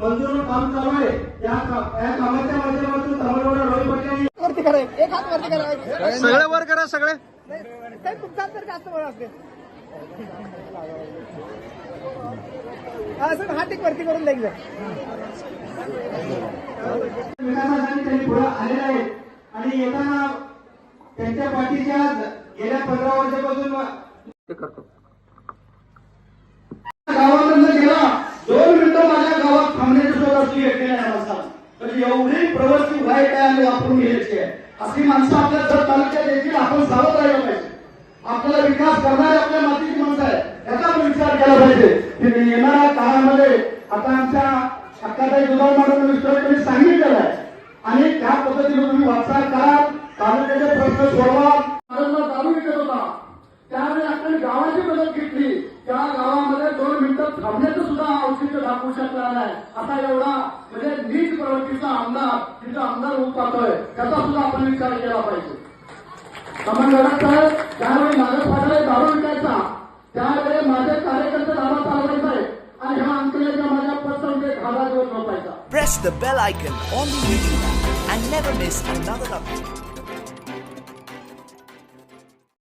मंजूर काम चालू आहे. या कामाच्या माध्यमातून तामिळनाडू रोहित पाटील वरती करा एक हात वरती करा सगळे वर करा सगळे. तुमचा तर जास्त वर असते. सर हात एक वरती करून द्यायचं विकासासाठी त्यांनी पुढे आलेले आहेत आणि येताना त्यांच्या पाठीच्या गेल्या पंधरा वर्षापासून गावाकडनं गेला दोन मिनिटं माझ्या गावात प्रवृत्ती सुद्धा ती माणसाला. म्हणजे एवढी प्रवृत्ती वाईट आहे आणि वापरून घ्यायची आहे. अशी माणसं आपल्या जर तालुक्यात येतील आपण सावध राहिलं पाहिजे. आपल्याला विकास करणारे आपल्या मातीची माणसं आहे याचा आपण विचार केला पाहिजे. की येणाऱ्या काळामध्ये आता आमच्या अक्काताई दुधाळ मॅडम तुम्ही सांगितलेलं आहे. आणि त्या पद्धतीने तुम्ही वाटचाल करा. तालुक्याचे प्रश्न सोडवा. चालू विकत होता. त्यावेळी आपण गावाची मदत घेतली. त्या गावामध्ये दोन मिनिटं थांबण्याचं सुद्धा सांगू शकला नाही. असा एवढा म्हणजे नीट प्रवृत्तीचा आमदार तिचा आमदार होऊ पाहतोय त्याचा सुद्धा आपण विचार केला पाहिजे. कमल गडाख त्यावेळी माझ्या पाठाला दारू विकायचा त्यावेळी माझे कार्यकर्ते दारू चालवायचे आणि ह्या अंकलेच्या माझ्या पसंत एक देऊन दिवस झोपायचा. Press the bell icon on the YouTube and never miss another update.